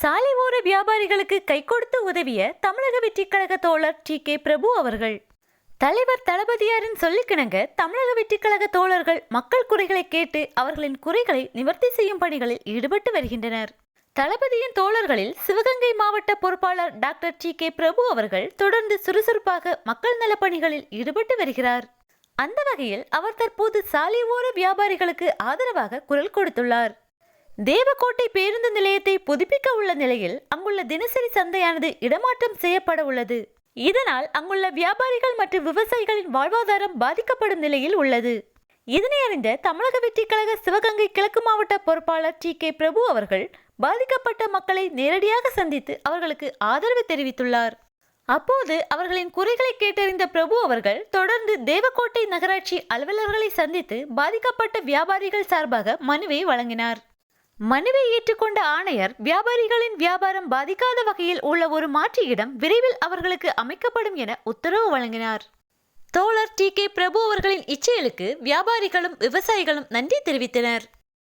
சாலை ஓர வியாபாரிகளுக்கு கை கொடுத்து உதவிய தமிழக வெற்றிக் கழக தோழர் டி கே பிரபு அவர்கள். தலைவர் தளபதியாரின் சொல்லிக்கிணங்க தமிழக வெற்றிக் கழக தோழர்கள் மக்கள் குறைகளை கேட்டு அவர்களின் குறைகளை நிவர்த்தி செய்யும் பணிகளில் ஈடுபட்டு வருகின்றனர். தளபதியின் தோழர்களில் சிவகங்கை மாவட்ட பொறுப்பாளர் டாக்டர் டி கே பிரபு அவர்கள் தொடர்ந்து சுறுசுறுப்பாக மக்கள் நலப்பணிகளில் ஈடுபட்டு வருகிறார். அந்த வகையில் அவர் தற்போது சாலை ஓர வியாபாரிகளுக்கு ஆதரவாக குரல் கொடுத்துள்ளார். தேவக்கோட்டை பேருந்து நிலையத்தை புதுப்பிக்க உள்ள நிலையில் அங்குள்ள தினசரி சந்தையானது இடமாற்றம் செய்யப்பட உள்ளது. இதனால் அங்குள்ள வியாபாரிகள் மற்றும் விவசாயிகளின் வாழ்வாதாரம் பாதிக்கப்படும் நிலையில் உள்ளது. இதனை அறிந்த தமிழக வெற்றிக் கழக சிவகங்கை கிழக்கு மாவட்ட பொறுப்பாளர் டி கே பிரபு அவர்கள் பாதிக்கப்பட்ட மக்களை நேரடியாக சந்தித்து அவர்களுக்கு ஆதரவு தெரிவித்துள்ளார். அப்போது அவர்களின் குறைகளை கேட்டறிந்த பிரபு அவர்கள் தொடர்ந்து தேவக்கோட்டை நகராட்சி அலுவலர்களை சந்தித்து பாதிக்கப்பட்ட வியாபாரிகள் சார்பாக மனுவை வழங்கினார். மனுவை ஏற்றுக்கொண்ட ஆணையர் வியாபாரிகளின் வியாபாரம் பாதிக்காத வகையில் உள்ள ஒரு மாற்று இடம் விரைவில் அவர்களுக்கு அமைக்கப்படும் என உத்தரவு வழங்கினார். தோழர் டி கே பிரபு அவர்களின் இச்செயலுக்கு வியாபாரிகளும் விவசாயிகளும் நன்றி தெரிவித்தனர்.